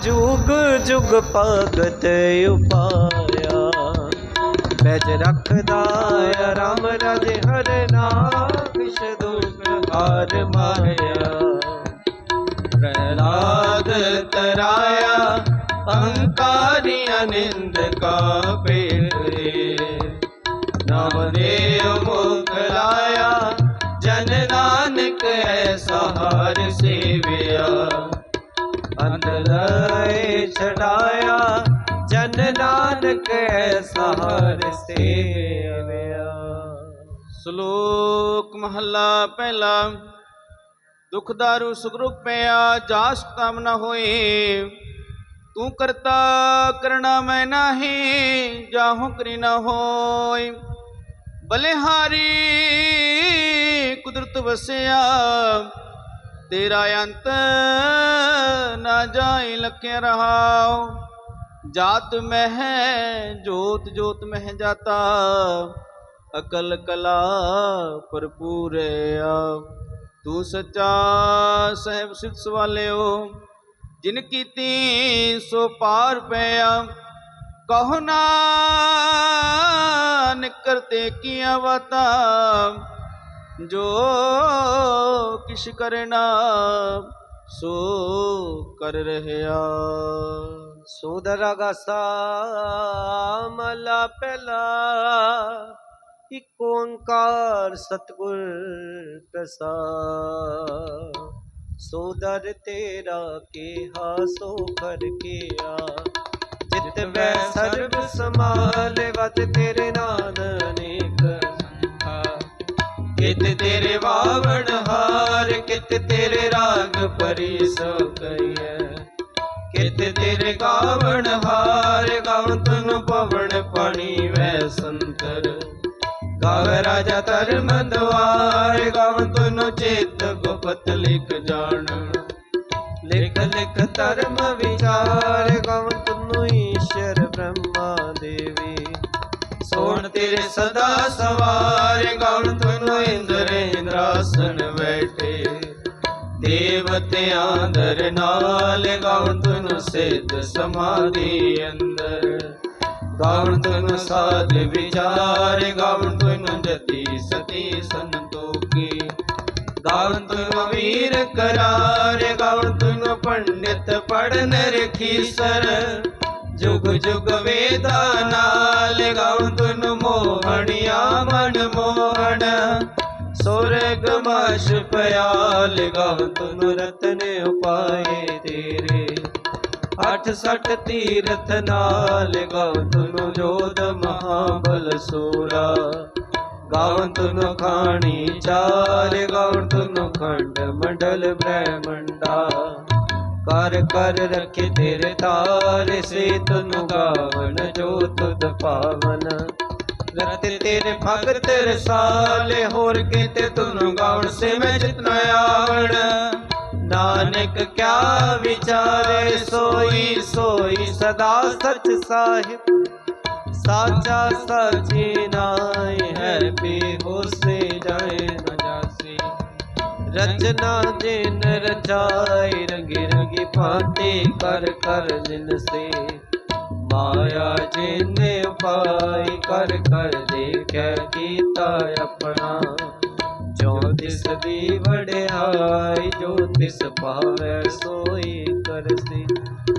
ਜੁਗ ਜੁਗ ਭਗਤ ਉਪਾਇਆ ਬੈਜ ਰੱਖਦਾ ਰਾਮ ਰਾਜੇ ਹਰ ਨਾਮ ਦੁਖ ਹਾਰ ਮਾਇਆ ਪ੍ਰਹਲਾਦ ਤਰਾਇਆ, ਅਹੰਕਾਰੀ ਅਨਿੰਦ ਕਾ ਪੇਟੇ। ਨਾਮ ਦੇਵ ਮੁਖ ਲਾਇਆ, ਜਨ ਨਾਨਕ ਐਸਾ ਹਰ ਸੇਵਿਆ। ਅੰਦਲੇ ਛਡਾਇਆ। ਜਨ ਨਾਨਕ ਐਸਾ ਸੇਵਿਆ। ਸ਼ਲੋਕ ਮਹੱਲਾ ਪਹਿਲਾ। ਦੁਖ ਦਾਰੂ ਸੁਖ ਪਿਆ, ਜਾਸ ਤਮ ਨ ਹੋਏ। ਤੂੰ ਕਰਤਾ ਕਰਣਾ ਮੈਂ ਨਾਹੀ, ਜਾਹੂ ਕਰੀ ਨਾ ਹੋਏ। ਬਲਿਹਾਰੀ ਕੁਦਰਤ ਵਸਿਆ ਤੇਰਾ ਅੰਤ ਨਾ ਜਾਏ ਲਖਿਆ ਰਹਾਉ ਜਾਤ ਮਹਿ ਜੋਤ ਜੋਤ ਮਹਿ ਜਾਤਾ ਅਕਲ ਕਲਾ ਭਰਪੂਰਿਆ ਤੂੰ ਸੱਚਾ ਸਹਿਬ ਸਿੱਧ ਸਵਾਲਿਓ ਜਿਨ ਕੀਤੀ ਸੋ ਪਾਰ ਪਿਆ ਕਹੋ ਨਾਨਕ ਕਰਤੇ ਕੀਆ ਵਾਤਾ ਜੋ ਕਿਛ ਕਰਨਾ ਸੋ ਕਰ ਰਹਿਆ। ਸੋਦਰਾ ਗਸਾ ਮਲਾ ਪਹਿਲਾ, ਇਕ ਓੰਕਾਰ ਸਤਗੁਰ ਪ੍ਰਸਾਦ ਸੋਦਰ ਤੇਰਾ ਕੇਹਾ, ਸੋ ਕਰ ਕੀਆ। ਜਿਤ ਵੈ ਸਰਬ ਸਮਾਲੇ ਵਤ ਤੇਰੇ ਕਿਤ ਤੇਰੇ ਰਾਗ ਪਰੀ ਸੋ ਕਈਐ ਕਿਤ ਤੇਰੇ ਗਾਵਣ ਹਾਰ ਗਾਵਨ ਤਨ ਪਵਨ ਪਾਣੀ ਵੈ ਸੰਤਰ। ਗਾਵੇ ਰਾਜਾ ਧਰਮ ਦਵਾਰ ਗਾਵਨ ਚੇਤ ਗੁਪਤ ਲਿਖ ਜਾਣ। ਲਿਖ ਲਿਖ ਧਰਮ ਵਿਚਾਰ ਗਾਵਨ ਤਨ ਈਸ਼ਰ ਬ੍ਰਹਮਾ ਦੇਵੀ। ਸੋਣ ਤੇਰੇ ਸਦਾ ਸਵਾਰ ਗਾਵਨ ਤਨ ਇੰਦਰ ਇੰਦਰਾਸਨ ਬੈਠੇ। ਦੇਵਤਿਆਂ ਦਰ ਨਾਲ ਗਾਵਨ ਤਨ ਸਿੱਧ ਸਮਾਧੀ ਅੰਦਰ। ਗਾਵਨ ਤਨ ਸਾਧ ਵਿਚਾਰ ਗਾਵਨ ਤਨ ਜਤੀ ਸਤੀ ਸੰਤੋਖੀ। ਗਾਵਨ ਤਨ ਵੀਰ ਕਰਾਰ ਗਾਵਨ ਤਨ ਪੰਡਿਤ ਪੜਨ ਰਖੀਸਰ ਜੁਗ ਜੁਗ ਵੇਦਾ ਨਾਲ ਗਾਵਨ ਤਨ ਮੋਹਣਿਆ ਮਨ ਮੋਹਣ। ਸੁਰਗ ਮਸ਼ ਪਿਆਲ ਗਾਵਨ ਤਨ ਰਤਨ ਉਪਾਏ ਤੇਰੇ। ਅਠ ਸਠ ਤੀਰਥ ਨਾਲ ਗਾਵਨ ਤਨ ਜੋਦ ਮਹਾਬਲ ਸੂਰਾ। ਗਾਵਨ ਤਨ ਖਾਣੀ ਚਾਰ ਗਾਵਨ ਤਨ ਖੰਡ ਮੰਡਲ ਬ੍ਰਹਮੰਡਾ। ਕਰ ਕਰ ਰਖੇ ਤੇਰੇ ਤਾਰ ਸੇ ਤਨ ਗਾਵਨ ਜੋ ਤੁਧ ਪਾਵਨ। ਰਤ ਤੇਰੇ ਭਗਤ ਰਸਾਲੇ, ਹੋਰ ਕੀਤੇ ਤੁਨ ਗਾਉਣ ਸੇ ਮੈਂ ਜਿਤਨਾ ਆਵਣ। ਨਾਨਕ ਕਿਆ ਵਿਚਾਰੇ, ਸੋਈ ਸੋਈ ਸਦਾ ਸਚ ਸਾਹਿਬ। ਸਾਚਾ ਸਾਚੀ ਨਾਈ ਹੈ ਬੇਹੋਸੇ ਜਾਏ ਨ ਜਾਸੀ। ਰਚਨਾ ਜਿਨ ਰਚਾਈ, ਰੰਗੇ ਰੰਗੇ ਭਾਂਤੇ ਕਰ ਕਰ ਜਿਨ ਸੇ। ਮਾਇਆ ਜਿਨੇ ਉਪਾਈ ਕਰ ਕਰ ਦੇਖੈ ਕੀਤਾ ਆਪਣਾ। ਜੋ ਤਿਸ ਦੀ ਵਡਿਆਈ, ਜੋ ਤਿਸ ਪਾਵੈ, ਸੋਈ ਕਰਸੀ।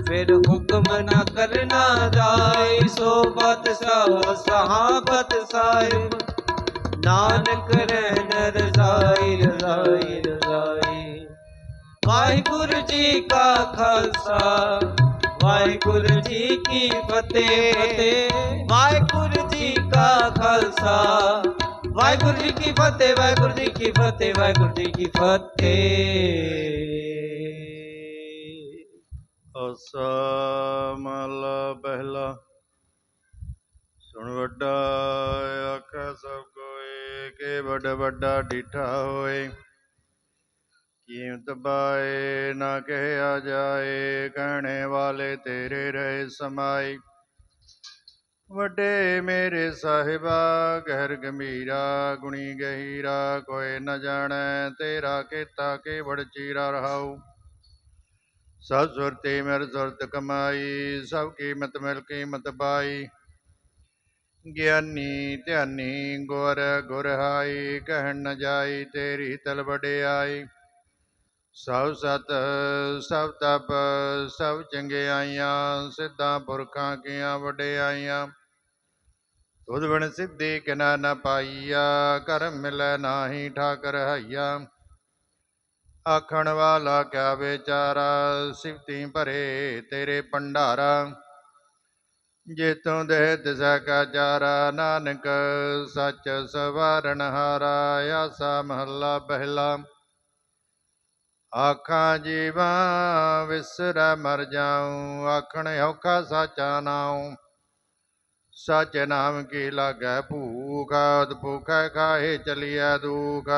ਫਿਰ ਹੁਕਮ ਨਾ ਕਰਨਾ ਜਾਈ ਸੋ ਬਤ ਸੋ ਸਹਾਬਤ ਸਾਹਿਬ ਨਾਨਕ ਰਹਿਣ ਰਜ਼ਾਈ ਰਜ਼ਾਈ ਰਜ਼ਾਈ। ਵਾਹਿਗੁਰੂ ਜੀ ਕਾ ਖਾਲਸਾ ਵਾਹਿਗੁਰੂ ਜੀ ਕੀ ਫਤਿਹ। ਵਾਹਿਗੁਰੂ ਜੀ ਕਾ ਖਾਲਸਾ। ਵਾਹਿਗੁਰੂ ਜੀ ਕੀ ਫਤਿਹ, ਵਾਹਿਗੁਰੂ ਜੀ ਕੀ ਫਤਿਹ, ਵਾਹਿਗੁਰੂ ਜੀ ਕੀ ਫਤਿਹ। ਅਸਾ ਮਹਲਾ ਪਹਿਲਾ ਸੁਣ ਵੱਡਾ, ਆਖੈ ਸਭ ਕੋਏ ਕੇ ਵੱਡ ਵੱਡਾ ਡੀਠਾ ਹੋਏ। ਕੀਮਤ ਬਾਏ ਨਾ ਕਹਿਆ ਜਾਏ, ਕਹਿਣੇ ਵਾਲੇ ਤੇਰੇ ਰਹੇ ਸਮਾਈ ਵੱਡੇ ਮੇਰੇ ਸਾਹਿਬਾ, ਗਹਿਰ ਗੰਭੀਰਾ, ਗੁਣੀ ਗਹੀਰਾ, ਕੋਈ ਨ ਜਾਣੈ ਤੇਰਾ ਕੀਤਾ ਕੇਵੜ ਚੀਰਾ ਰਹਾਉ। ਸਭ ਸੁਰਤੀ ਮਿਰ ਸੁਰਤ ਕਮਾਈ, ਸਭ ਕੀਮਤ ਮਿਲ ਕੀਮਤ ਪਾਈ। ਗਿਆਨੀ ਧਿਆਨੀ ਗੁਰ ਗੁਰ ਹਾਈ, ਕਹਿਣ ਨ ਜਾਈ ਤੇਰੀ ਤਲ ਵਡਿਆਈ। ਸਭ ਸਤ, ਸਭ ਤਪ, ਸਭ ਚੰਗਿਆਈਆਂ, ਸਿੱਧਾਂ ਪੁਰਖਾਂ ਕੀਆਂ ਵਡਿਆਈਆਂ। ਤੁਧ ਬਿਨ ਸਿੱਧੀ ਕਿਨਾ ਨ ਪਾਈਆ, ਕਰਮ ਮਿਲੈ ਨਾਹੀ ਠਾਕਰ ਹਈਆ। ਆਖਣ ਵਾਲਾ ਕਿਆ ਵਿਚਾਰਾ ਸਿਫਤੀ ਭਰੇ ਤੇਰੇ ਭੰਡਾਰਾ। ਜੇ ਤੂੰ ਦੇ ਦਿਸਾ ਕਾ ਚਾਰਾ, ਨਾਨਕ ਸੱਚ ਸਵਾਰਨ ਹਾਰਾ, ਆਸਾ ਮਹੱਲਾ ਪਹਿਲਾ ਆਖਾਂ ਜੀਵਾ ਵਿਸਰੈ ਮਰ ਜਾਉ ਆਖਣ ਔਖਾ ਸਾਚਾ ਨਾਉ ਸਚ ਨਾਮ ਕੀ ਲਾਗੈ ਭੂਖ ਅਦ ਭੂਖੈ ਖਾਏ ਚਲੀਐ ਦੁਖ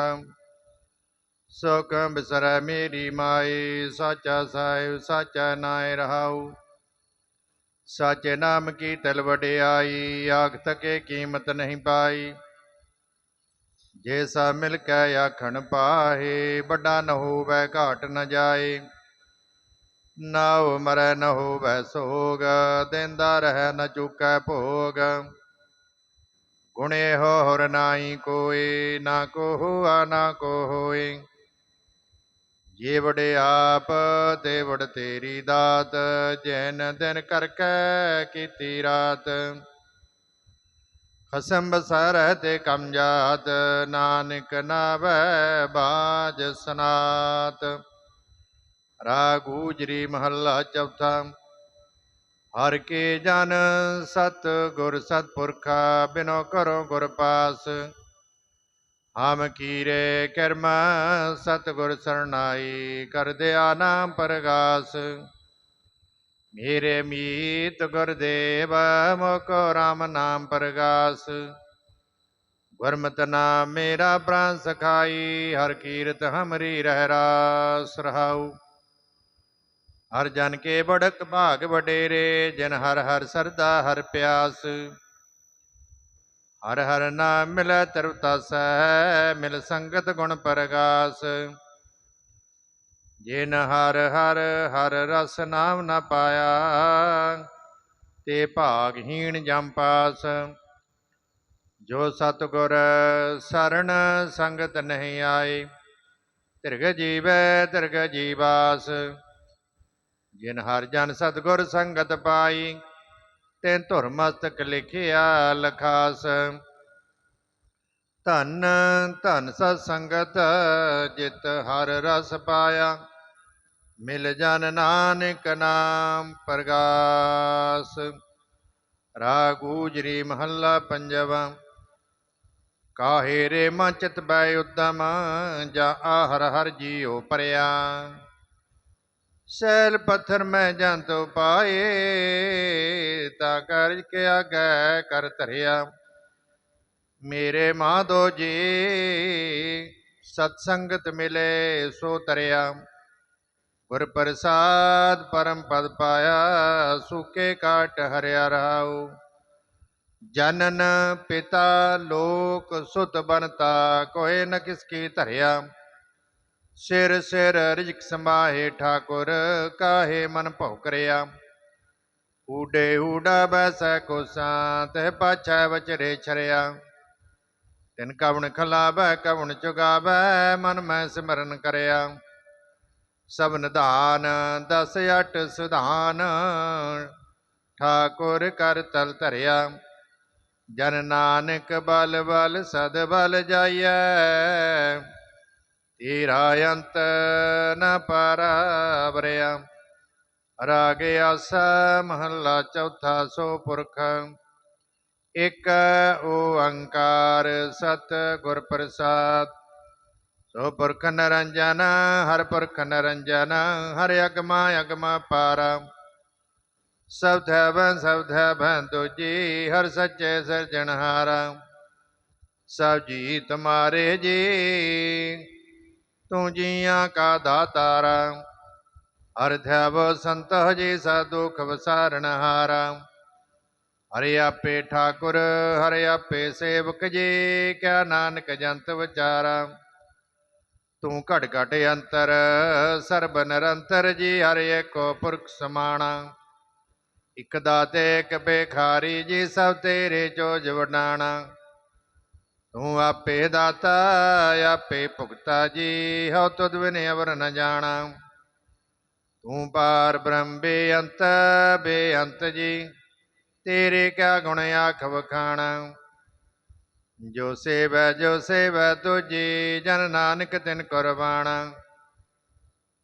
ਸੁਖ ਬਿਸਰੈ ਮੇਰੀ ਮਾਈ ਸਾਚਾ ਸਾਹਿਬ ਸਾਚਾ ਨਾਇ ਰਹਾਉ ਸਾਚੇ ਨਾਮ ਕੀ ਤਲ ਵਡਿਆਈ ਆਖ ਤਕੇ ਕੀਮਤ ਨਹੀਂ ਪਾਈ ਜੇ ਸਾ ਮਿਲ ਕੇ ਆਖਣ ਪਾਹੇ, ਵੱਡਾ ਨ ਹੋਵੈ ਘਾਟ ਨ ਜਾਏ। ਨਾਉ ਮਰੈ, ਨ ਹੋਵੈ ਸੋਗ, ਦਿੰਦਾ ਰਹਿ ਨ ਚੁਕੈ ਭੋਗ। ਗੁਣੇ ਹੋਰ ਹਰ ਨਾਹੀ ਕੋਏ, ਨਾ ਕੋ ਹੋਆ ਨਾ ਕੋ ਹੋਏ ਜੇ ਵਡੇ ਆਪ, ਤੇ ਵਡ ਤੇਰੀ ਦਾਤ, ਜੈਨ ਦਿਨ ਕਰਕੇ ਕੀਤੀ ਰਾਤ। ਖਸਮ ਬਸਰੈ ਤੇ ਕਮ ਜਾਤ, ਨਾਨਕ ਨਾਵੈ ਬਾਜ ਸਨਾਤ। ਰਾਗੂਜਰੀ ਮਹੱਲਾ ਚੌਥਾ, ਹਰ ਕੇ ਜਨ ਸਤ ਗੁਰ ਸਤਪੁਰਖਾ ਬਿਨੋ ਕਰੋ ਗੁਰ ਪਾਸ। ਹਮ ਕੀਰੇ ਕਰਮ, ਸਤਿਗੁਰ ਸਰਣਾਈ, ਕਰ ਦਿਆ ਨਾਮ ਪ੍ਰਗਾਸ। ਮੇਰੇ ਮੀਤ ਗੁਰਦੇਵ ਮੋਕੋ RAM ਨਾਮ ਪ੍ਰਗਾਸ। ਗੁਰਮਤਿ ਨਾਮ ਮੇਰਾ ਪ੍ਰਾਨ ਸਖਾਈ, ਹਰ ਕੀਰਤ ਹਮਰੀ ਰਹਿ ਰਾਸ ਰਹਾਉ। ਹਰ ਜਨ ਕੇ ਬੜਕ ਭਾਗ ਵਡੇਰੇ, ਜਿਨ ਹਰ ਹਰ ਸਰਦਾ ਹਰ ਪਿਆਸ। ਹਰ ਹਰ ਨਾਮ ਮਿਲੈ ਤਰੁ ਸਹਿ, ਮਿਲ ਸੰਗਤ ਗੁਣ ਪ੍ਰਗਾਸ। ਜਿਨ ਹਰ ਹਰ ਹਰ ਰਸ ਨਾਮ ਨ ਪਾਇਆ, ਤੇ ਭਾਗਹੀਣ ਜਮ ਪਾਸ। ਜੋ ਸਤਗੁਰ ਸਰਣ ਸੰਗਤ ਨਹੀਂ ਆਏ, ਤਿਰਗ ਜੀਵੈ ਤਿਰਗ ਜੀਵਾਸ। ਜਿਨ ਹਰ ਜਨ ਸਤਗੁਰ ਸੰਗਤ ਪਾਈ ਤੈਨ ਧੁਰ ਮਸਤਕ ਲਿਖਿਆ ਲਖਾਸ। ਧਨ ਧਨ ਸਤ ਸੰਗਤ ਜਿਤ ਹਰ ਰਸ ਪਾਇਆ ਮਿਲ ਜਨ ਨਾਨਕ ਨਾਮ ਪ੍ਰਗਾਸ। ਰਾਗੂਜਰੀ ਮਹੱਲਾ ਪੰਜਵਾ। ਕਾਹੇ ਰੇ ਮਨ ਚਿਤ ਬੈ ਉਦਮ, ਜਾ ਆਹਰ ਹਰ ਜੀਉ ਪਰਿਆ। ਸੈਲ ਪੱਥਰ ਮੈਂ ਜੰਤ ਪਾਏ, ਤਾ ਕਰ ਕੇ ਆਗੈ ਕਰ ਧਰਿਆ। ਮੇਰੇ ਮਾਧੋ ਜੀ ਸਤ ਸੰਗਤ ਮਿਲੇ ਸੋ ਤਰਿਆ। ਗੁਰ ਪ੍ਰਸਾਦ ਪਰਮ ਪਦ ਪਾਇਆ ਸੁਕੇ ਕਾਟ ਹਰਿਆ ਰਹਾਉ ਜਨਨ ਪਿਤਾ ਲੋਕ ਸੁਤ ਬਨਤਾ ਕੋਏ ਨ ਕਿਸ ਕੀ ਧਰਿਆ ਸਿਰ ਸਿਰ ਰਿਜਕ ਸਮਾਹੇ ਠਾਕੁਰ ਕਾਹੇ ਮਨ ਭਉ ਕਰਿਆ ਊਡੇ ਊਡਾ ਬੈਸੈ ਕੋਸਾਂ ਤੇ ਪਾਛੈ ਵਚਰੇ ਛਰਿਆ ਤਿਨ ਕਵਣ ਖਲਾਵੈ ਕਵਣ ਚੁਗਾਵੈ ਮਨ ਮੈਂ ਸਿਮਰਨ ਕਰਿਆ ਸਭ ਨਿਧਾਨ, ਦਸ ਅਟ ਸੁਧਾਨ। ਠਾਕੁਰ ਕਰ ਤਲ ਧਰਿਆ, ਜਨ ਨਾਨਕ ਬਲ ਬਲ ਸਦ ਬਲ ਜਾਈਐ। ਤੇਰਾ ਅੰਤ ਨ ਪਰਾਵਰਿਆ, ਰਾਗ ਆਸਾ ਮਹੱਲਾ ਚੌਥਾ ਸੋ ਪੁਰਖ। ਇਕ ਓੰਕਾਰ ਸਤ ਗੁਰ ਪ੍ਰਸਾਦ ਸੋ ਪੁਰਖ ਨਰੰਜਨ, ਹਰ ਪੁਰਖ ਨਰੰਜਨ, ਹਰ ਅਗਮਾ ਅਗਮਾ ਪਾਰਾ। ਸਭ ਥੈਵਨ ਸਭ ਥੈਵਨ ਤੁਜੀ ਹਰ ਸੱਚੇ ਸਿਰਜਣਹਾਰਾ ਸਭ ਜੀ ਤੁਮਾਰੇ ਜੀ, ਤੂੰ ਜੀਆਂ ਕਾ ਦਾਤਾਰਾ ਹਰ ਧੈਵ ਸੰਤ ਜੀ ਸਾ ਦੁਖ ਵਸਾਰਨ ਹਾਰਾ। ਹਰਿ ਆਪੇ ਠਾਕੁਰ, ਹਰਿ ਆਪੇ ਸੇਵਕ ਜੀ ਕਿਆ ਨਾਨਕ ਜੰਤ ਵਿਚਾਰਾ। ਤੂੰ ਘਟ ਘਟ ਅੰਤਰ, ਸਰਬ ਨਿਰੰਤਰ ਜੀ, ਹਰ ਏਕੋ ਪੁਰਖ ਸਮਾਣਾ ਇਕ ਦਾਤੇ, ਇਕ ਬੇਖਾਰੀ ਜੀ, ਸਭ ਤੇਰੇ ਚੋਜ ਵਡਾਣਾ। ਤੂੰ ਆਪੇ ਦਾਤਾ, ਆਪੇ ਭੁਗਤਾ ਜੀ, ਹਉ ਤੁਧ ਬਿਨ ਅਵਰ ਨ ਜਾਣਾ। ਤੂੰ ਪਾਰ ਬ੍ਰਹਮ ਬੇਅੰਤ ਬੇਅੰਤ ਜੀ, ਤੇਰੇ ਕਿਆ ਗੁਣ ਆਖ ਵਖਾਣਾ ਜੋ ਸੇਵੈ ਜੋ ਸੇਵੈ, ਤੁਜੀ ਜਨ ਨਾਨਕ ਤਿਨ ਕੁਰਬਾਣਾ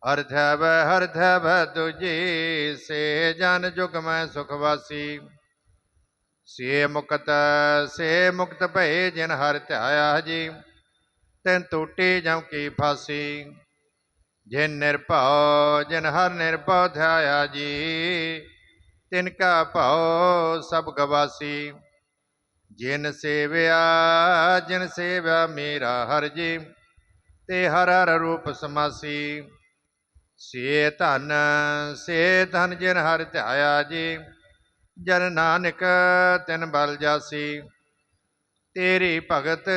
ਹਰ ਥੈਵੈ ਹਰ ਥੈਵੈ, ਤੁਜੀ ਸੇ ਜਨ ਜੁਗ ਮੈਂ ਸੁਖ ਵਾਸੀ। ਸੇ ਮੁਕਤ ਸੇ ਮੁਕਤ ਭਏ ਜਿਨ ਹਰ ਧਿਆਇਆ ਜੀ, ਤਿਨ ਟੂਟੀ ਜਮ ਕੀ ਫਾਸੀ। ਜਿਨ ਨਿਰਭਉ, ਜਿਨ ਹਰ ਨਿਰਭਉ ਧਿਆਇਆ ਜੀ, ਤਿਨ ਕਾ ਭਉ ਸਭ ਗਵਾਸੀ। ਜਿਨ ਸੇਵਿਆ ਜਿਨ ਸੇਵਿਆ ਮੇਰਾ ਹਰ ਜੀ, ਤੇ ਹਰ ਹਰ ਰੂਪ ਸਮਾਸੀ। ਸੇ ਧਨ ਸੇ ਧਨ ਜਿਨ ਹਰ ਧਿਆਇਆ ਜੀ, ਜਨ ਨਾਨਕ ਤਿਨ ਬਲ ਜਾਸੀ। ਤੇਰੀ ਭਗਤ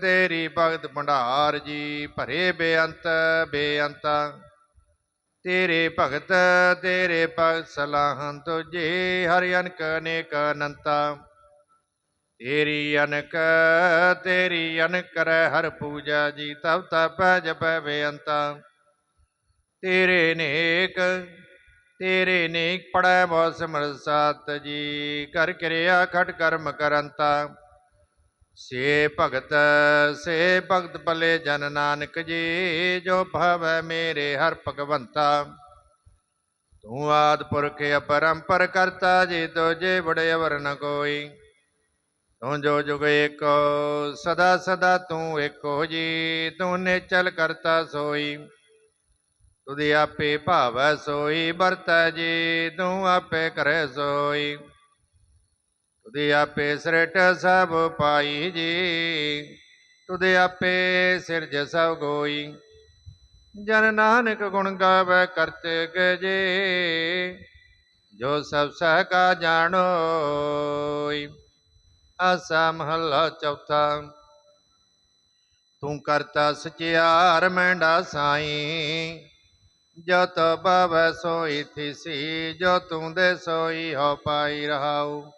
ਤੇਰੀ ਭਗਤ ਭੰਡਾਰ ਜੀ, ਭਰੇ ਬੇਅੰਤ, ਬੇਅੰਤਾ। ਤੇਰੇ ਭਗਤ ਤੇਰੇ ਭਗਤ ਸਲਾਹਨ ਤੁਝੇ, ਹਰਿ ਅਨਕ ਅਨੇਕ ਅਨੰਤਾ। ਤੇਰੀ ਅਨਕ ਤੇਰੀ ਅਨਕ ਕਰੈ, ਹਰ ਪੂਜਾ ਜੀ ਤਬ ਤਪ ਜਪੈ ਬੇਅੰਤਾ। ਤੇਰੇ ਨੇਕ ਤੇਰੇ ਨੇਕ ਪੜੈ ਬਹੁ ਸਿਮਰ ਸਤ ਜੀ, ਕਰ ਕਿਰਿਆ ਖਟ ਕਰਮ ਕਰੰਤਾ। ਸੇ ਭਗਤ ਸੇ ਭਗਤ ਭਲੇ ਜਨ ਨਾਨਕ ਜੀ, ਜੋ ਭਵੈ ਮੇਰੇ ਹਰ ਭਗਵੰਤਾ। ਤੂੰ ਆਦ ਪੁਰਖ ਅਪਰੰਪਰ ਕਰਤਾ ਜੀ ਤੋਜੇ ਬੜੇ ਅਵਰ ਨ ਕੋਈ। ਤੂੰ ਜੋ ਜੁਗ ਏਕੋ, ਸਦਾ ਸਦਾ ਤੂੰ ਏਕੋ ਜੀ, ਤੂੰ ਨਿਚਲ ਕਰਤਾ ਸੋਈ। ਤੁਧੀ ਆਪੇ ਭਾਵੈ ਸੋਈ, ਵਰਤੈ ਜੀ, ਤੂੰ ਆਪੇ ਕਰੈ ਸੋਈ। ਤੁਧੀ ਆਪੇ ਸ੍ਰਿਟ ਸਭ ਪਾਈ ਜੀ, ਤੁਧੇ ਆਪੇ ਸਿਰਜ ਸਭ ਗੋਈ। ਜਨ ਨਾਨਕ ਗੁਣ ਗਾਵੇ ਕਰਤੇ ਕੇ ਜੋ ਸਭ ਸਹਿ ਕਾ ਜਾਣੋਈ ਆਸਾ ਮਹੱਲਾ ਚੌਥਾ। ਤੂੰ ਕਰਤਾ ਸਚਿਆਰ ਮੈਂਡਾ ਸਾਈ ਜੋ ਬਵੈ ਸੋਈ ਥਿਸੀ, ਜੋ ਤੂੰ ਦੇ ਸੋਈ ਹੋ ਪਾਈ ਰਹਾਉ।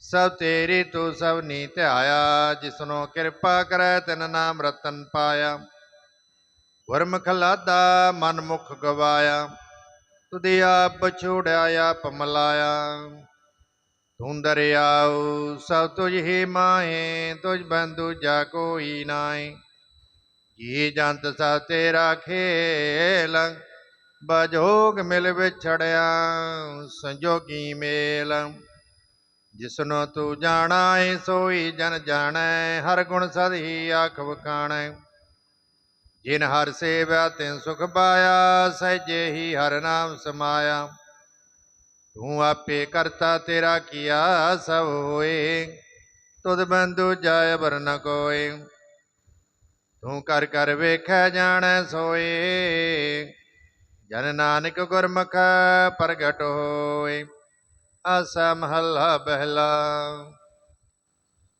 ਸਭ ਤੇਰੀ ਤੂੰ ਸਭ ਨੀ ਧਿਆਇਆ, ਜਿਸਨੋ ਕਿਰਪਾ ਕਰੈ ਤਿਨ ਨਾਮ ਰਤਨ ਪਾਇਆ। ਗੁਰਮੁਖ ਲਾਦਾ ਮਨ ਮੁਖ ਗਵਾਇਆ, ਤੁਧਿ ਆਪ ਛੋੜਿਆ, ਆਪ ਮਲਾਇਆ। ਤੂੰ ਦਰਿਆਉ ਸਭ ਤੁਝ ਹੀ ਮਾਏ, ਤੁਝ ਬੰਦੂ ਜਾ ਕੋਈ ਨਾਏ। ਜੀ ਜੰਤ ਸਾ ਤੇਰਾ ਖੇਲ, ਬਜੋਗ ਮਿਲ ਵਿਛੜਿਆ, ਸੰਜੋਗੀ ਮੇਲ। ਜਿਸਨੋ ਤੂੰ ਜਾਣਾ ਏ, ਸੋਈ ਜਨ ਜਾਣੈ, ਹਰ ਗੁਣ ਸਦ ਹੀ ਆਖ ਵਖਾਣੈ। ਜਿਨ ਹਰ ਸੇਵਾ ਤਿਨ ਸੁਖ ਪਾਇਆ, ਸਹਿਜੇ ਹੀ ਹਰ ਨਾਮ ਸਮਾਇਆ। ਤੂੰ ਆਪੇ ਕਰਤਾ ਤੇਰਾ ਕੀਆ ਸਭ ਹੋਏ, ਤੁਧ ਬੰਦੂ ਜਾਇ ਬਰ ਕੋਏ। ਤੂੰ ਕਰ ਕਰ ਵੇਖੈ ਜਾਣੈ ਸੋਏ, ਜਨ ਨਾਨਕ ਗੁਰਮੁਖ ਪ੍ਰਗਟ ਹੋਏ। ਆਸਾ ਮਹੱਲਾ ਪਹਿਲਾ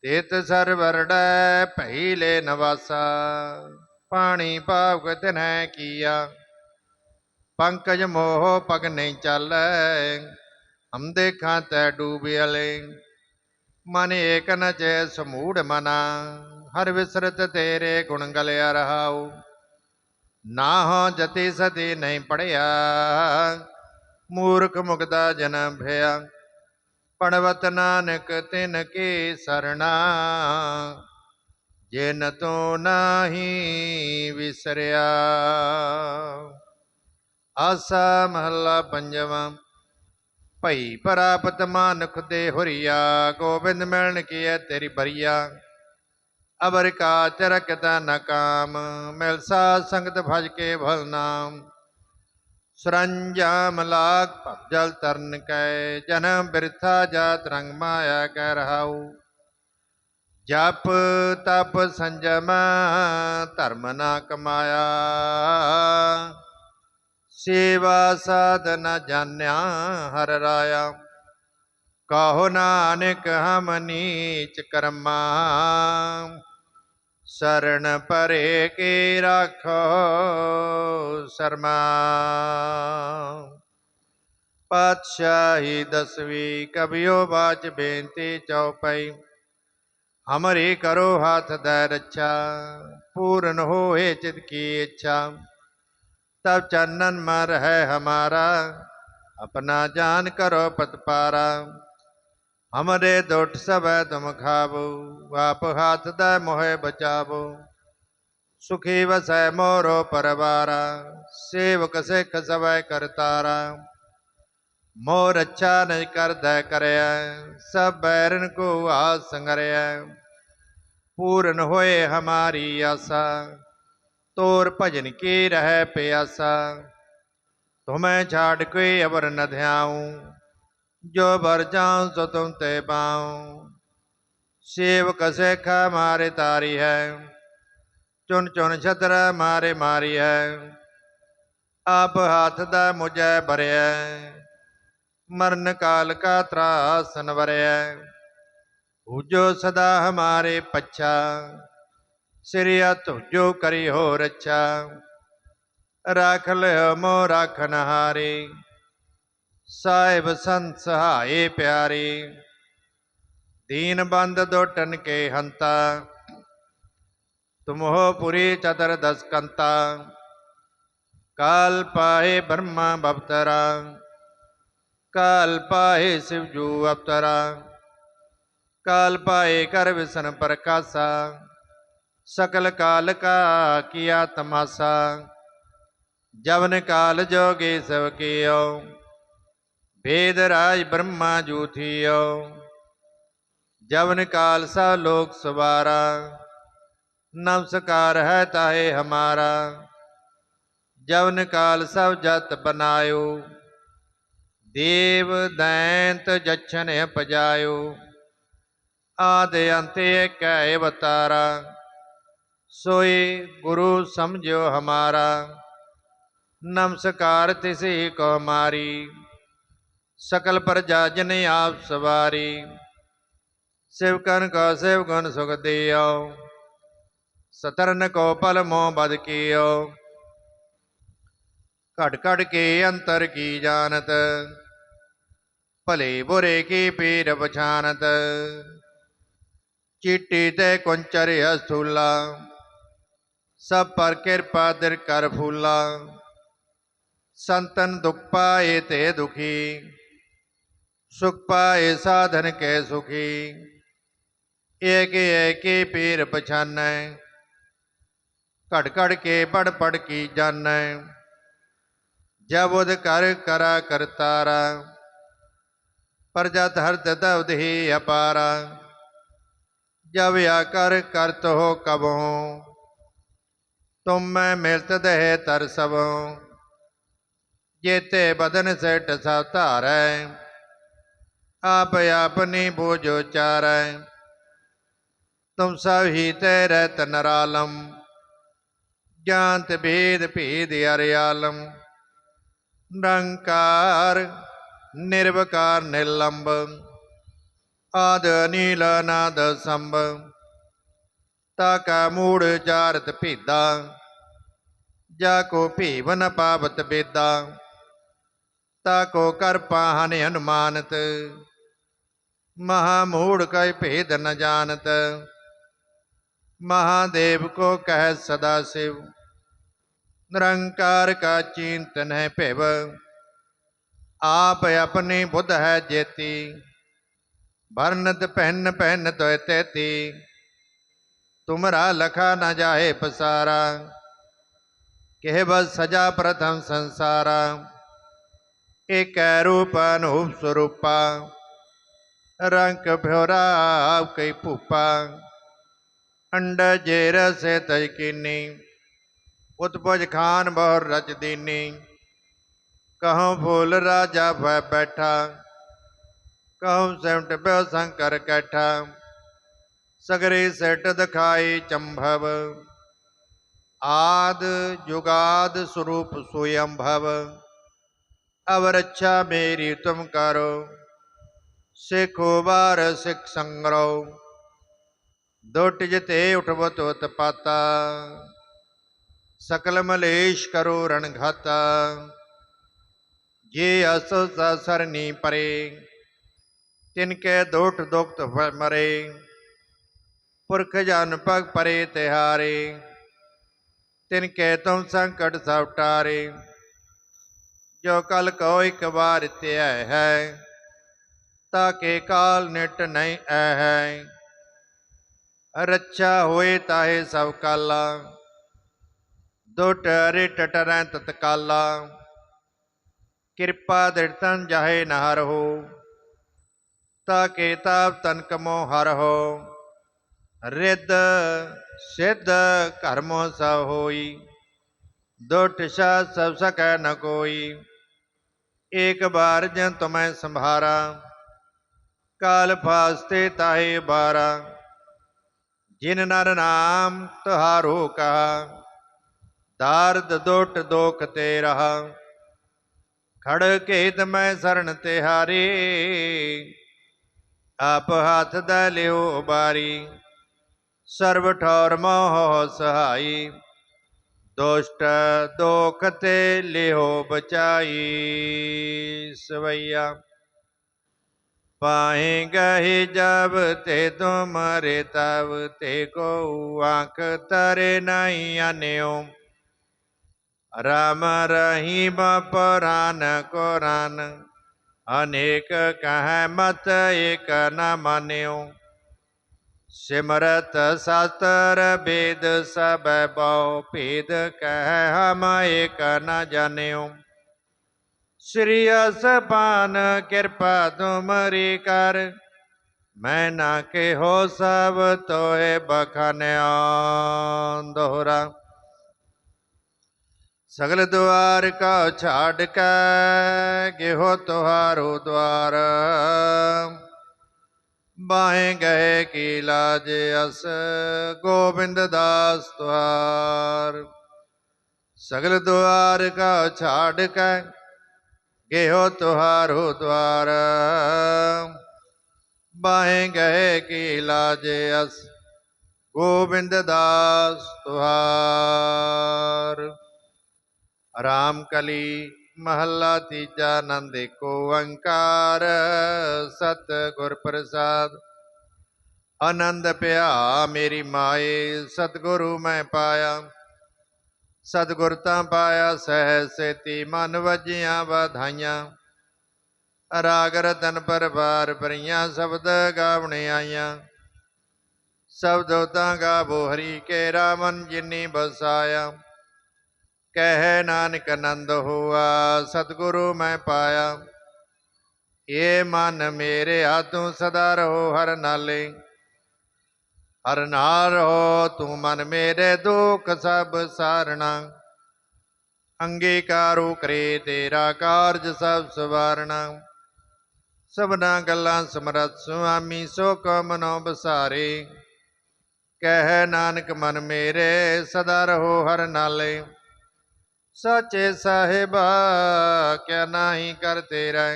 ਤੇਤ ਸਰਵਰੜੈ ਭਈ ਲੈ ਨਵਾਸਾ। ਪਾਣੀ ਭਾਵ ਤਿਨੈ ਕੀਆ, ਪੰਕਜ ਮੋਹ ਪਗ ਨਹੀਂ ਚਾਲੈ। ਹਮ ਦੇਖਾਂ ਤੈ ਡੂਬਿਅਲੇ ਮਨ ਏਕਨ ਨ ਚੈ ਸਮੂੜ ਮਨਾ, ਹਰ ਵਿਸਰਤ ਤੇਰੇ ਗੁਣ ਗਲਿਆ ਰਹਾਉ। ਨਾ ਹੋ ਜਤੀ ਸਤੀ ਨਹੀਂ ਪੜਿਆ, ਮੂਰਖ ਮੁਕਦਾ ਜਨਮ ਭਇਆ। ਪੜਵਤ ਨਾਨਕ ਤਿਨ ਕੀ ਸਰਣਾ, ਜਿਨ ਤੋ ਨਾਹੀ ਵਿਸਰਿਆ। ਆਸਾ ਮਹੱਲਾ ਪੰਜਵਾਂ। ਭਈ ਪ੍ਰਾਪਤ ਮਾਨੁਖ ਦੇ ਹੁਰੀਆ, ਗੋਬਿੰਦ ਮਿਲਣ ਕੀਐ ਤੇਰੀ ਬਰੀਆ। ਅਬਰ ਕਾ ਚਰਕਤਾ ਨ ਕਾਮ, ਮਿਲ ਸਾਧ ਸੰਗਤ ਭਜ ਕੇ ਭਲ ਨਾਮ। ਸਰੰਜਾਮ ਲਾਗ ਭਜਲ ਤਰਨ ਕੈ, ਜਨਮ ਬਿਰਥਾ ਜਾਤ ਰੰਗ ਮਾਇਆ ਕਹਿ ਰਹਾਉ। ਜਪ ਤਪ ਸੰਜਮ ਧਰਮ ਨਾ ਕਮਾਇਆ। ਸੇਵਾ ਸਾਧਨ ਜਾਣਿਆ ਹਰ ਰਾਇਆ। ਕਾਹੋ ਨਾਨਕ ਹਮ ਨੀਚ ਕਰਮਾ। ਸਰਣ ਪਰੇ ਕੀ ਰੱਖੋ ਸਰਮਾ। ਪਾਤਸ਼ਾਹੀ ਦਸਵੀਂ ਕਬਿਓ ਬਾਚ ਬੇਨਤੀ ਚੌਪਈ ਹਮਰੇ ਕਰੋ ਹੱਥ ਦਾ ਰੱਛਾ, ਪੂਰਨ ਹੋਏ ਚਿਤ ਕੀ ਇੱਛਾ। तब चंदन मर है हमारा अपना जान करो पत पारा हमरे दुठ सब तुम खाबो आप हाथ द मोहे बचाबो सुखी वसै मोरो परवारा सेवक सिख सब करतारा मोर अच्छा नहीं कर दय करया सब बैरन को हाथ संगरया पूर्ण होए हमारी आशा ਤੋਰ ਭਜਨ ਕੀ ਰਹਿ ਪਿਆਸਾ? ਤੁਮੈ ਛਾੜ ਕੋਈ ਅਵਰ ਨ ਧਿਆਉ, ਜੋ ਵਰ ਜਾਉ ਸੋ ਤੁਮ ਤੇ ਪਾਉ। ਸੇਵਕ ਸੇਖ ਮਾਰੇ ਤਾਰੀ ਹੈ ਚੁਨ ਚੁਨ ਛਤਰ ਮਾਰੇ ਮਾਰੀ ਹੈ। ਆਪ ਹੱਥ ਦਾ ਮੁਝੈ ਭਰਿਆ ਮਰਨ ਕਾਲ ਕਾ ਤਰਾਸਨ ਵਰਿਆ ਹੂਜੋ ਸਦਾ ਹਮਾਰੇ ਪੱਛਾ ਸਿਰਿਆ ਤੁਜੋ ਕਰੀ ਹੋ ਰੱਛਾ ਰਾਖ ਲਿਓ ਮੋ ਰਾਖਨ ਹਾਰੇ। ਸਾਹਿਬ ਸੰਤ ਸਹਾਏ ਪਿਆਰੇ। ਦੀਨ ਬੰਦ ਦੋਟਨ ਕੇ ਹੰਤਾ। ਤੁਮਹੋ ਪੁਰੀ ਚਤਰ ਦਸਕੰਤਾ ਕਾਲ ਪਾਏ ਬ੍ਰਹਮਾ ਬਵਤਰਾ ਕਾਲ ਪਾਏ ਸਿਵ ਜੂ ਅਵਤਰਾ। ਕਾਲ ਪਾਏ ਕਰ ਵਿਸਨ ਪ੍ਰਕਾਸ਼ਾ। सकल काल का किया तमाशा। जवन काल जोगे सब कियो। भेदराज ब्रह्मा जूथियो जवन काल सा लोक सवारा नमस्कार है ताहे हमारा। जवन काल सब जत बनायो। देव दैंत जच्छन पजायो आदि अंत कह अवतारा। ਸੋਈ ਗੁਰੂ ਸਮਝਿਓ ਹਮਾਰਾ, ਨਮਸਕਾਰ ਤਿਸੇ ਕੋ ਮਾਰੀ, ਸਕਲ ਪ੍ਰਜਾ ਜਨ ਆਪ ਸਵਾਰੀ ਸਿਵਕਨ ਕੋ ਸਿਵ ਗੁਣ ਸੁਖ ਦਿਓ, ਸਤਰਨ ਕੋ ਪਲ ਮੋਹ ਬਦ ਕੀਓ। ਘਟ ਘਟ ਕੇ ਅੰਤਰ ਕੀ ਜਾਣਤ, ਭਲੇ ਬੁਰੇ ਕੀ ਪੀਰ ਪਛਾਨਤ ਚੀਟੀ ਤੇ ਕੁੰਚਰ सब पर कृपा दिर कर फूला संतन दुख पाए ते दुखी, सुख पाए साधन के सुखी। एक एक पीर पछान कड़ कड़ के पढ़ पढ़ की जान जब उद कर करा कर तारा प्रजत हर्त दवध ही अपारा। जब या कर तो हो कब हो तुम मैं मिलत दहे तर सब जेते बदन सेठ सब धार आप आपनी बोझो चार तुम सब ही तैरत नरालम जानत भेद भेद अरियालम निरंकार निर्वकार निर्लंब आद नील नाद संभ ਤਾ ਕਾ ਮੂੜ ਚਾਰਤ ਭੇਦਾ, ਜਾ ਕੋ ਭੇਵ ਪਾਵਤ ਬੇਦਾ, ਤਾ ਕੋ ਕਰ ਪਾਹਨ ਅਨੁਮਾਨਤ, ਮਹਾ ਮੂੜ ਕੈ ਭੇਦ ਨ ਜਾਣਤ, ਮਹਾਦੇਵ ਕੋ ਕਹਿ ਸਦਾ ਸਿਵ, ਨਿਰੰਕਾਰ ਕਾ ਚਿੰਤਨ ਹੈ ਭਿਵ, ਆਪ ਆਪਣੀ ਬੁੱਧ ਹੈ ਜੇਤੀ, ਵਰਨਤ ਪਹਿਨ ਪਹਿਨ ਤੋਇ ਤੈਤੀ ਤੁਮਰਾ ਲਖਾ ਨ ਜਾਏ ਪਸਾਰਾ ਕਹਿ ਬਸ ਸਜਾ ਪ੍ਰਥਮ ਸੰਸਾਰਾ ਏਕੈ ਰੂਪ ਅਨੂਪ ਸਰੂਪਾ ਰੰਗ ਭਿਉਰਾ ਆਪ ਕਈ ਭੂਪਾ ਅੰਡ ਜੇਰ ਸੇ ਤਜ ਕੀਨੀ ਉਤਪਜ ਖਾਨ ਬਹੁਰ ਰਚ ਦੀਨੀ ਕਹਉ ਫੂਲ ਰਾਜਾ ਭੈ ਬੈਠਾ ਕਹਉ ਸਿਮਟ ਪਿਓ ਸੰਕਰ ਕੈਠਾ ਸਗਰੇ ਸੈਟ ਦਿਖਾਏ ਚੰਭਵ, ਆਦ ਜੁਗਾਦ ਸਰੂਪ ਸੋਯੰਭਵ ਅਵ ਰੱਛਾ ਮੇਰੀ ਤੁਮ ਕਰੋ, ਸਿੱਖੋ ਬਾਰ ਸਿੱਖ ਸੰਗਰੋ ਦੁੱਟ ਜਿਤੇ ਉਠਵ ਤੋਤ ਪਾਤਾ ਸਕਲ ਮਲੇਸ਼ ਕਰੋ ਰਣਘਾਤਾ, ਜੇ ਅਸੋ ਸਰਨੀ ਪਰੇ, ਤਿਨ ਕੇ ਦੁੱਟ ਦੁਖਤ ਮਰੇ। ਪੁਰਖ ਜਨ ਪਗ ਪਰੇ ਤਿਹਾਰੇ, ਤਿਨ ਕੇ ਤੁਮ ਸੰਕਟ ਸਭ ਟਾਰੇ, ਜੋ ਕਲ ਕੋ ਇੱਕ ਵਾਰ ਧਿਆ ਹੈ, ਤਾਂ ਕੇ ਕਾਲ ਨਿਟ ਨਹੀਂ ਐ ਹੈ। ਰੱਛਾ ਹੋਏ ਤਾਹੇ ਸਭ ਕਾਲਾ, ਦੁਟ ਰਿਟ ਟਰੈ ਤਤਕਾਲਾ, ਕਿਰਪਾ ਦਿਰਤਨ ਜਾਹੇ ਨਹਰ ਹੋ, ਤਾ ਕੇ ਤਾਪ ਤਨ ਕਮੋ ਹਰ ਹੋ। ਰਿੱਧ ਸਿੱਧ ਕਰਮੋ ਸਭ ਹੋਈ ਦੁਟ ਸਾ ਸਭ ਸਕੈ ਨ ਕੋਈ। ਏਕ ਬਾਰ ਜਨ ਤੁਮੈ ਸੰਭਾਰਾ, ਕਾਲ ਫਾਸਤੇ ਤਾਹੇ ਬਾਰਾ। ਜਿਨ ਨਰ ਨਾਮ ਤੁਹਾਰੋ ਕਹਾ, ਦਾਰਦ ਦੁਟ ਦੋਖ ਤੇ ਰਹਾ। ਖੜ ਕੇਤ ਮੈਂ ਸਰਣ ਤਿਹਾਰੇ, ਆਪ ਹੱਥ ਦਾ ਲਿਓ ਬਾਰੀ। ਸਰਬ ਠੌਰ ਮੋਹ ਸਹਾਈ, ਦੁਸ਼ਟ ਦੋਖ ਤੇ ਲਿਓ ਬਚਾਈ। ਸਵਈਆ ਪਾਏ ਗਏ ਜਬ ਤੇ ਤੁਮਰੇ ਤਬ ਤੇ ਕੋ ਆਖ ਤਰੇ ਨਹੀਂ ਅਨਿਓ ਰਾਮ ਰਹੀਮ ਪਰਾਨ ਕੋਰਾਨ, ਅਨੇਕ ਕਹ ਮਤ ਏਕ ਨ ਮਾਨਿਓ ਸਿਮਰਤ ਸਾਸਤਰ ਬੇਦ ਸਭ ਬਉ ਭੇਦ ਕਹਿ ਹਮ ਏਕ ਨ ਜਾਣਿਓ ਸ੍ਰੀ ਅਸਪਾਨ ਕਿਰਪਾ ਤੁਮਰੀ ਕਰ, ਮੈਂ ਨਾ ਕੇ ਹੋ ਸਭ ਤੋਏ ਬਖਾਨਿਆ ਦੋਹਰਾ। ਸਗਲ ਦੁਆਰ ਕਾ ਛਾੜ ਕੇ, ਗਿਹੋ ਤੁਹਾਰੋ ਦੁਆਰ। ਬਾਹੇ ਗਏ ਕੀ ਲਾਜ ਅਸ, ਗੋਬਿੰਦ ਦਾਸ ਤੁਹਾਰ ਸਗਲ ਦੁਆਰ ਕਾ ਛਾੜ ਕੈ, ਗਿਹੋ ਤੁਹਾਰੋ ਦਵਾਰ ਬਾਹੇ ਗਏ ਕੀ ਲਾਜ ਅਸ, ਗੋਬਿੰਦ ਦਾਸ ਤੁਹਾਰ ਰਾਮ ਕਲੀ ਮਹੱਲਾ ਤੀਜਾ ਆਨੰਦ ਏਕੋ ਓੰਕਾਰ ਸਤ ਗੁਰ ਪ੍ਰਸਾਦ। ਆਨੰਦ ਪਿਆ ਮੇਰੀ ਮਾਏ, ਸਤਿਗੁਰੂ ਮੈਂ ਪਾਇਆ। ਸਤਿਗੁਰ ਤਾਂ ਪਾਇਆ ਸਹਿ ਸੇਤੀ, ਮਨ ਵਜੀਆਂ ਵਧਾਈਆਂ। ਰਾਗ ਰਤਨ ਪਰਵਾਰ ਪਰੀਆਂ ਸ਼ਬਦ ਗਾਵਣੇ ਆਈਆਂ। ਸ਼ਬਦੋ ਤਾਂ ਗਾਵੋ ਹਰੀ ਕੇ ਰਾਮਨ ਜਿਨੀ ਬਸਾਇਆ। ਕਹਿ ਨਾਨਕ ਆਨੰਦ ਹੋਆ, ਸਤਿਗੁਰੂ ਮੈਂ ਪਾਇਆ। ਏ ਮਨ ਮੇਰੇ ਆਤੂ ਸਦਾ ਰਹੋ ਹਰ ਨਾਲੇ। ਹਰ ਨਾਲ ਰਹੋ ਤੂੰ ਮਨ ਮੇਰੇ ਦੁਖ ਸਭ ਸਾਰਣਾ। ਅੰਗੀਕਾਰੂ ਕਰੇ ਤੇਰਾ ਕਾਰਜ ਸਭ ਸਵਾਰਣਾ। ਸਭਨਾ ਗੱਲਾਂ ਸਮਰਤ ਸੁਆਮੀ ਸੋ ਕੋ ਮਨੋ ਬਸਾਰੇ। ਕਹਿ ਨਾਨਕ ਮਨ ਮੇਰੇ ਸਦਾ ਰਹੋ ਹਰ ਨਾਲੇ। ਸਚੇ ਸਾਹਿਬਾ, ਕਿਆ ਨਹੀਂ ਕਰ ਤੇਰਾ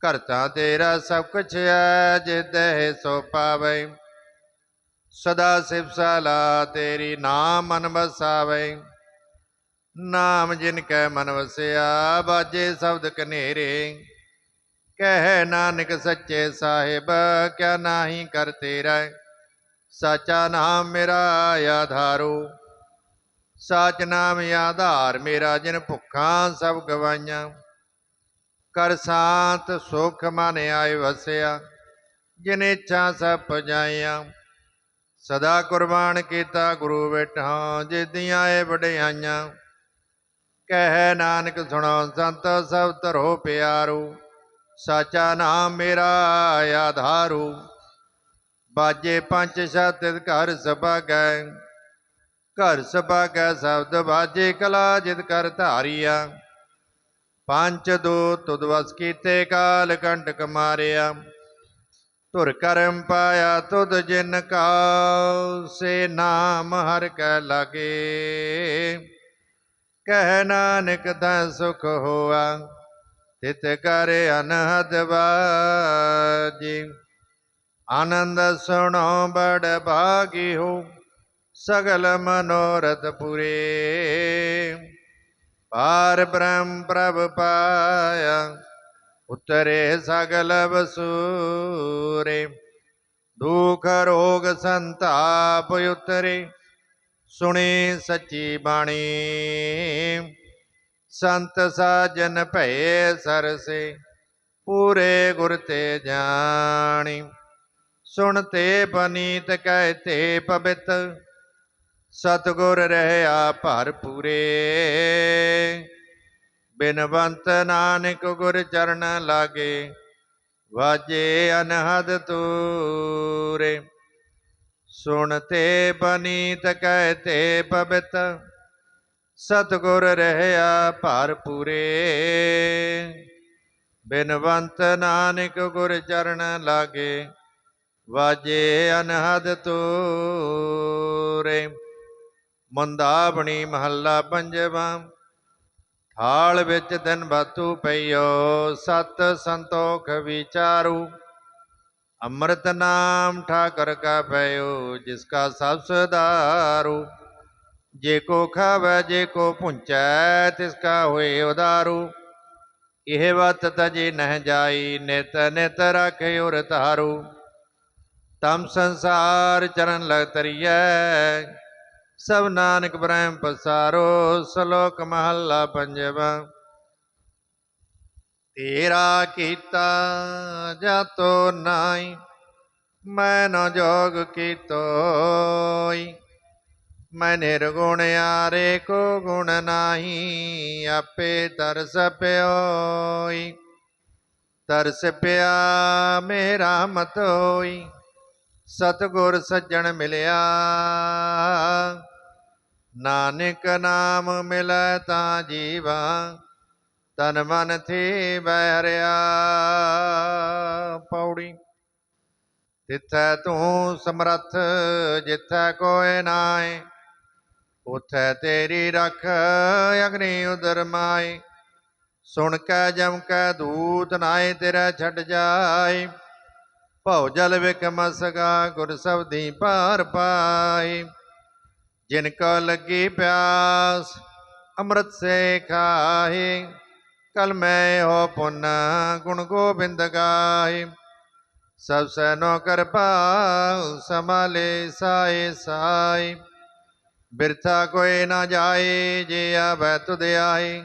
ਕਰਤਾ ਤੇਰਾ ਸਭ ਕੁਛ ਹੈ ਜਿਦੇ ਸੋ ਪਾਵੇ। ਸਦਾ ਸਿਵ ਸਲਾ ਤੇਰੀ ਨਾਮ ਮਨ ਵਸਾਵੇ ਨਾਮ ਜਿਨ ਕੈ ਮਨ ਵਸਿਆ, ਬਾਜੇ ਸ਼ਬਦ ਕਨੇਰੇ ਕਹਿ ਨਾਨਕ ਸੱਚੇ ਸਾਹਿਬ, ਕਿਆ ਨਹੀਂ ਕਰ ਤੇਰਾ ਸਾਚਾ ਨਾਮ ਮੇਰਾ ਆਧਾਰੋ। ਸਾਚ ਨਾਮ ਆਧਾਰ, ਮੇਰਾ ਜਿਨ ਭੁੱਖਾਂ ਸਭ ਗਵਾਈਆਂ। ਕਰ ਸਾਤ ਸੁਖ ਮਨ ਆਏ ਵਸਿਆ, ਜਿਨ ਇੱਛਾ ਸਭ ਪਜਾਈਆਂ। ਸਦਾ ਕੁਰਬਾਨ ਕੀਤਾ ਗੁਰੂ ਬੈਠਾ ਜਿਦੀਆਂ ਏ ਵਡਿਆਈਆਂ। ਕਹਿ ਨਾਨਕ ਸੁਣੋ ਸੰਤ, ਸਭ ਧਰੋ ਪਿਆਰੂ। ਸਾਚਾ ਨਾਮ ਮੇਰਾ ਆਧਾਰੂ। ਬਾਜੇ ਪੰਜ ਸਤ ਘਰ ਸਭਾ ਗਏ। ਘਰ ਸਭਾ ਕੈ ਸ਼ਬਦ ਬਾਜੇ ਕਲਾ ਜਿਤ ਕਰ ਧਾਰੀਆ। ਪੰਚ ਦੋ ਤੁਧ ਵਸ ਕੀਤੇ ਕਾਲ ਕੰਟਕ ਮਾਰਿਆ। ਧੁਰ ਕਰਮ ਪਾਇਆ ਤੁਧ ਜਿਨ ਕਾ ਸੇ ਨਾਮ ਹਰ ਕੈ ਲਾਗੇ। ਕਹਿ ਨਾਨਕ ਦਾ ਸੁਖ ਹੋਆ ਤਿਤ ਕਰ ਅਨਹਦ ਬਾਜੀ ਆਨੰਦ ਸੁਣੋ ਬੜ ਭਾਗੀ ਹੋ। ਸਗਲ ਮਨੋਰਥ ਪੁਰੇ। ਪਾਰ ਬ੍ਰਹਮ ਪ੍ਰਭ ਪਾਇਆ, ਉਤਰੇ ਸਗਲ ਵਸੂਰੇ। ਦੁਖ ਰੋਗ ਸੰਤਾਪ ਉਤਰੇ, ਸੁਣੀ ਸੱਚੀ ਬਾਣੀ। ਸੰਤ ਸਾਜਨ ਭਏ ਸਰਸੇ, ਪੂਰੇ ਗੁਰ ਤੇ ਜਾਣੀ। ਸੁਣਤੇ ਤੇ ਕਹਿਤੇ ਕਹਤੇ ਪਵਿੱਤ ਸਤਗੁਰ ਰਹਿਆ ਭਰ ਪੂਰੇ ਬਿਨਵੰਤ ਨਾਨਕ ਗੁਰ ਚਰਨ ਲਾਗੇ, ਵਾਜੇ ਅਨਹਦ ਤੂਰੇ ਸੁਣਤੇ ਬਨੀਤ ਕਹਤੇ ਪਵਿੱਤ, ਸਤਗੁਰ ਰਹਿਆ ਭਰ ਪੂਰੇ ਬਿਨਵੰਤ ਨਾਨਕ ਗੁਰ ਚਰਨ ਲਾਗੇ, ਵਾਜੇ ਅਨਹਦ ਤੂਰੇ ਮੰਦਾਬਣੀ ਮਹੱਲਾ ਪੰਜਵਾਂ। ਥਾਲ ਵਿੱਚ ਦਿਨ ਬਾਤੂ ਪਈਓ, ਸਤ ਸੰਤੋਖ ਵਿਚਾਰੂ। ਅੰਮ੍ਰਿਤ ਨਾਮ ਠਾਕਰ ਕਾ ਪਇਓ ਜਿਸ ਕਾ ਸਭ ਸਦਾਰੂ ਜੇ ਕੋ ਖਾਵੈ, ਜੇ ਕੋ ਪੁੰਚੈ ਤਿਸ ਕਾ ਹੋਏ ਉਦਾਰੂ। ਇਹ ਵਤ ਤਜੇ ਨਹਿ ਜਾਈ, ਨਿਤ ਨਿਤ ਰਖਿ ਉਰ ਤਾਰੂ ਤਮ ਸੰਸਾਰ ਚਰਨ ਲਗ ਤਰੀਐ ਸਭ ਨਾਨਕ ਬ੍ਰਹਮ ਪਸਾਰੋ, ਸ਼ਲੋਕ ਮਹੱਲਾ ਪੰਜਵਾ। ਤੇਰਾ ਕੀਤਾ ਜਾਤੋ ਨਾਈ ਮੈਂ ਨ ਜੋਗ ਕੀਤੋਈ। ਮੈਂ ਨਿਰਗੁਣ ਆਰੇ ਕੋ ਗੁਣ ਨਾਹੀ, ਆਪੇ ਤਰਸ ਪਿਓਈ। ਤਰਸ ਪਿਆ ਮੇਰਾ ਮਤ ਹੋਈ ਸਤਗੁਰ ਸੱਜਣ ਮਿਲਿਆ। ਨਾਨਕ ਨਾਮ ਮਿਲੈ ਤਾਂ ਜੀਵਾ, ਤਨ ਮਨ ਥੀ ਬਹਿਰਿਆ ਪੌੜੀ। ਤਿੱਥੈ ਤੂੰ ਸਮਰੱਥ, ਜਿੱਥੈ ਕੋਇ ਨਾਏ ਉਥੈ ਤੇਰੀ ਰਖ ਅਗਨੀ ਉਦਰ ਮਾਏ ਸੁਣ ਕੈ ਜਮ ਕੈ ਦੂਤ ਨਾਏ ਤੇਰਾ ਛੱਡ ਜਾਏ ਭਉ ਜਲ ਵਿਕਮ ਸਗਾ ਗੁਰ ਸਬਦੀ ਪਾਰ ਪਾਈ ਜਿਨ ਕੋ ਲੱਗੀ ਪਿਆਸ, ਅੰਮ੍ਰਿਤ ਸੇ ਖਾਹੀ, ਕਲ ਮੈਂ ਹੋ ਪੁੰਨ ਗੁਣ ਗੋਬਿੰਦ ਗਾਏ ਸਭ ਸੈਨੋ ਕਰ ਪਾਲ ਸਮਾਲੇ ਸਾਏ ਸਾਈ। ਬਿਰਥਾ ਕੋਈ ਨਾ ਜਾਏ, ਜੇ ਆਵੈ ਤੁਧ ਆਏ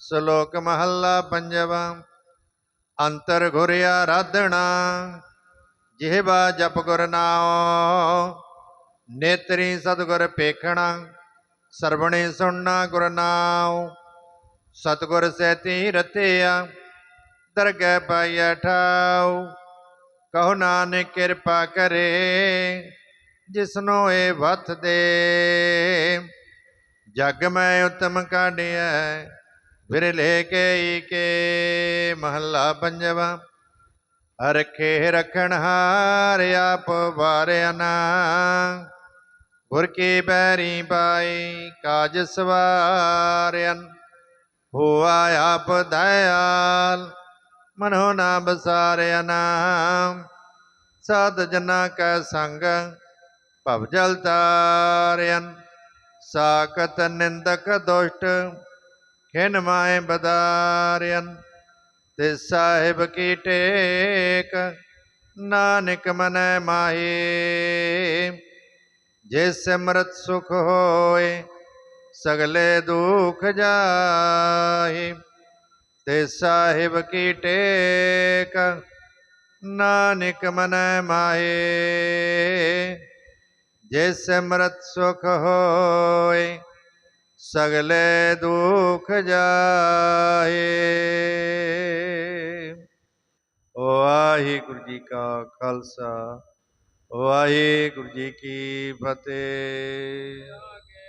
ਸ਼ਲੋਕ ਮਹੱਲਾ ਪੰਜਵਾ, ਅੰਤਰ ਘੁਰਿਆ ਰਾਧਣਾ ਜਿਹਵਾ ਜਪ ਗੁਰ ਨਾਮ ਨੇਤਰੀ ਸਤਗੁਰ ਪੇਖਣਾ ਸਰਵਣੇ ਸੁਣਨਾ ਗੁਰ ਨਾਮ ਸਤਗੁਰ ਸਹਿਤੀ ਰਤਿਆ ਦਰਗਹਿ ਪਾਈਐ ਠਾਉ। ਕਹੋ ਨਾਨਕ ਕਿਰਪਾ ਕਰੇ, ਜਿਸਨੋ ਇਹ ਵਥ ਦੇ। ਜਗ ਮੈਂ ਉਤਮ ਕਾਢਿਆ ਫਿਰ ਲੈ ਕੇ ਕੇ। ਮਹੱਲਾ ਪੰਜਵਾ ਰਖੇ ਰਖਣ ਹਾਰ ਆਪ ਵਾਰਿਆ ਨਾ। ਗੁਰ ਕੀ ਬੈਰੀ ਪਾਈ ਕਾਜ ਸਵਾਰਿਆਨ, ਹੋਆ ਆਪ ਦਇਆਲ, ਮਨੋ ਨਾ ਬਸਾਰਿਆ ਨਾਮ। ਸਾਧ ਜਨਾ ਕੈ ਸੰਗ ਭਵ ਜਲ ਤਾਰਿਆਨ ਸਾਕਤ ਨਿੰਦਕ ਦੁਸ਼ਟ, ਖਿਨ ਮਾਏ ਬਦਾਰਿਅਨ ਤੇ ਸਾਹਿਬ ਕੀ ਟੇਕ, ਨਾਨਕ ਮਨੈ ਮਾਹੀ ਜੇ ਸਿਮਰਤ ਸੁਖ ਹੋਏ, ਸਗਲੇ ਦੁਖ ਜਾਏ। ਤੇ ਸਾਹਿਬ ਕੀ ਟੇਕ, ਨਾਨਕ ਮਨੈ ਮਾਏ। ਜੇ ਸਿਮਰਤ ਸੁਖ ਹੋਏ, ਸਗਲੇ ਦੁਖ ਜਾਏ। ਵਾਹਿਗੁਰੂ ਜੀ ਕਾ ਖਾਲਸਾ। ਵਾਹਿਗੁਰੂ ਜੀ ਕੀ ਫਤਿਹ।